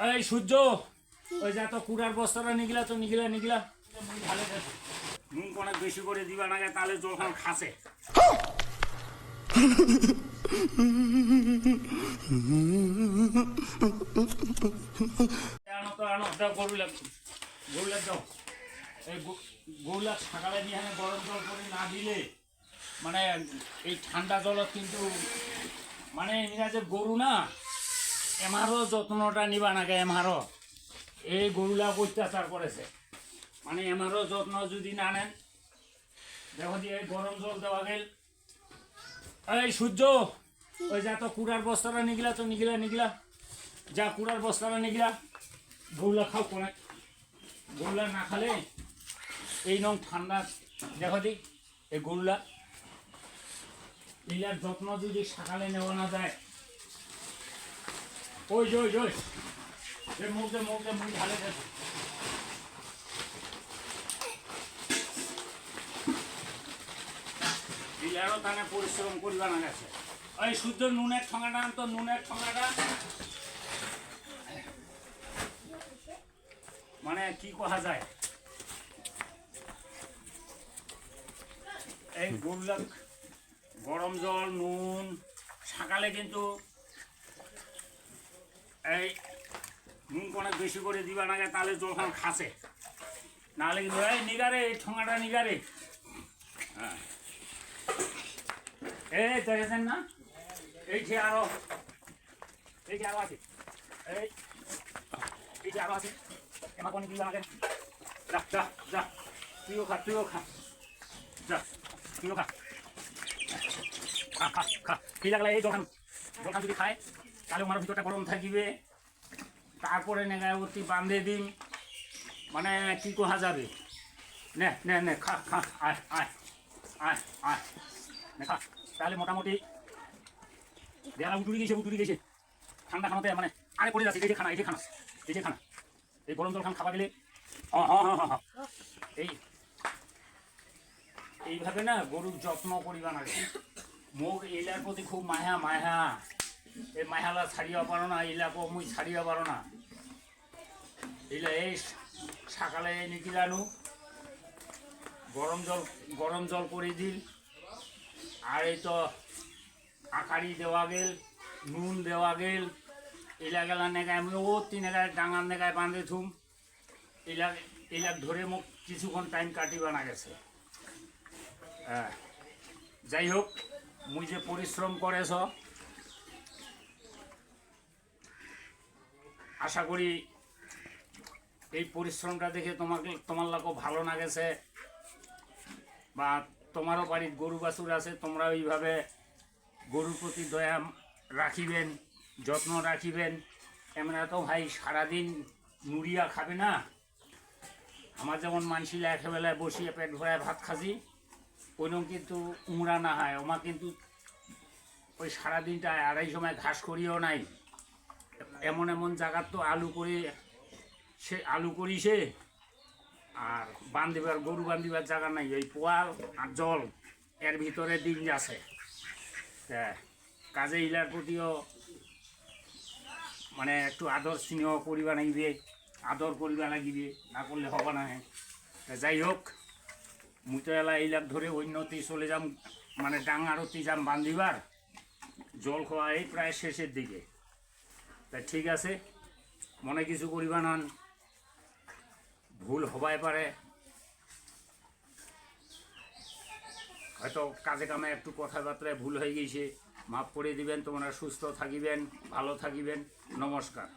এই সূর্য, ওই যা তো কুড়ার বস্তাটা নিগিলা তো নিগিলা নিগিলা। নুন বেশি করে দিবা না তাহলে জলখান খাসে। গরু লাগ গরু লাগ দাও এই গো- গরু সকালে দিয়ে গরম না দিলে মানে এই ঠান্ডা জলত কিন্তু মানে এরা যে গরু না এমারও যত্নটা নিবা নাগে এমারও এই গরুলা অত্যাচার করেছে মানে এমারও যত্ন যদি না নেন, দেখো দিয়ে গরম জল দেওয়া গেল। এই সূর্য ওই যা তো কুড়ার বস্তাটা নিগিলা তো নিগিলা নিগিলা। যা কুড়ার বস্তাটা নিগিলা। গরুলা খাও কোনে? গরুলা না খালে এই নং ঠান্ডা দেখো দি, এই গরুলা ইলার যত্ন যদি সকালে নেওয়া না যায় ওই যে ওই। যে ওই মুখ দে মুখ দে ঢালে দে। ইলারও তানে পরিশ্রম করিবা না গেছে। ওই শুদ্ধ নুনের ঠঙাটা আনতো নুনের ঠঙাটা। মানে কি কোহা যায়? এই গরুলা গরম জল, নুন সকালে কিন্তু এই নুন অনেক বেশি করে দিবা না তাহলে জলখান খাসে। নাহলে কিন্তু, এই নিগারে, এই ঠোঙাটা নিগারে। হ্যাঁ। এই দেখেছেন না? এই যে আরও, এই যে আরও আছে। এই এই যে আরও আছে। এমা কোন দিবা না যা যা যা। তুইও খা তুইও খা। যা, তুইও খা। খা খা খা। কি লাগলে এই দোকান? দোকান যদি খায়। তাহলে আমার ভিতরটা গরম থাকিবে। তারপরে নেগায় অতি বান্ধে দিন মানে কি কোহা যাবে? নে নে নে, খা খা, আয় আয় আয় আয়। নে, খা, তাহলে মোটামুটি দেয়ালা উটুরি গেছে উটুরি গেছে। ঠান্ডা খানাতে মানে আরে পড়ে যাচ্ছে, এই যে খানা, এই যে খানা, এই যে খানা। এই গরম জল খান খাওয়া গেলে এই এইভাবে না গরুর যত্ন করিবা না মোক এইলার প্রতি খুব মায়া মায়া। এই মায়ালা ছাড়িয়া পারো না এইলাকো মুই ছাড়িয়া পারো না। এইলা এই সকালে নিকিলানু গরম জল গরম জল করে দিল, আর এই তো আকারি দেওয়া গেল, নুন দেওয়া গেল এলা গেলা নেগায় আমি ও তিন এগায় ডাঙার নেগায় বাঁধে থুম এলাক এলাক ধরে মোক কিছুক্ষণ টাইম কাটিবা না গেছে। হ্যাঁ যাই হোক, মুই যে পরিশ্রম করেছ আশা করি এই পরিশ্রমটা দেখে তোমাকে, তোমার লাখও ভালো না গেছে বা তোমারও বাড়ির গরু বাছুর আছে তোমরা ওইভাবে গরুর প্রতি দয়া রাখিবেন, যত্ন রাখিবেন। এমন তো ভাই সারাদিন নুড়িয়া খাবে না? আমার যেমন মানসিলা একেবেলায় বসিয়ে পেট ভরায় ভাত খাসি, ওইরকম কিন্তু উমরা না হয়। ওমা কিন্তু ওই সারাদিনটা আড়াই সময় ঘাস করিও নাই। এমন এমন জায়গার তো আলু করে সে আলু করিছে, আর বান্ধিবার, গরু বান্ধিবার জায়গা নাই, ওই পোয়াল আর জল, এর ভিতরে দিন যাচ্ছে। তা কাজে ইলার প্রতিও মানে একটু আদর স্নেহ করিবা লাগিবে আদর করিবা লাগিবে না করলে হবে না। যাই হোক, মুই তো এইলাক ধরে অন্যতি চলে যাম মানে ডাঙারতি যাম বান্ধিবার, জল খাওয়া এই প্রায় শেষের দিকে। তা ঠিক আছে, মনে কিছু করিবা নান ভুল হবাই পারে। হয়তো কাজে কামে একটু কথাবার্তায় ভুল হয়ে গেছে। মাফ করে দিবেন, তোমরা সুস্থ থাকিবেন, ভালো থাকিবেন। নমস্কার।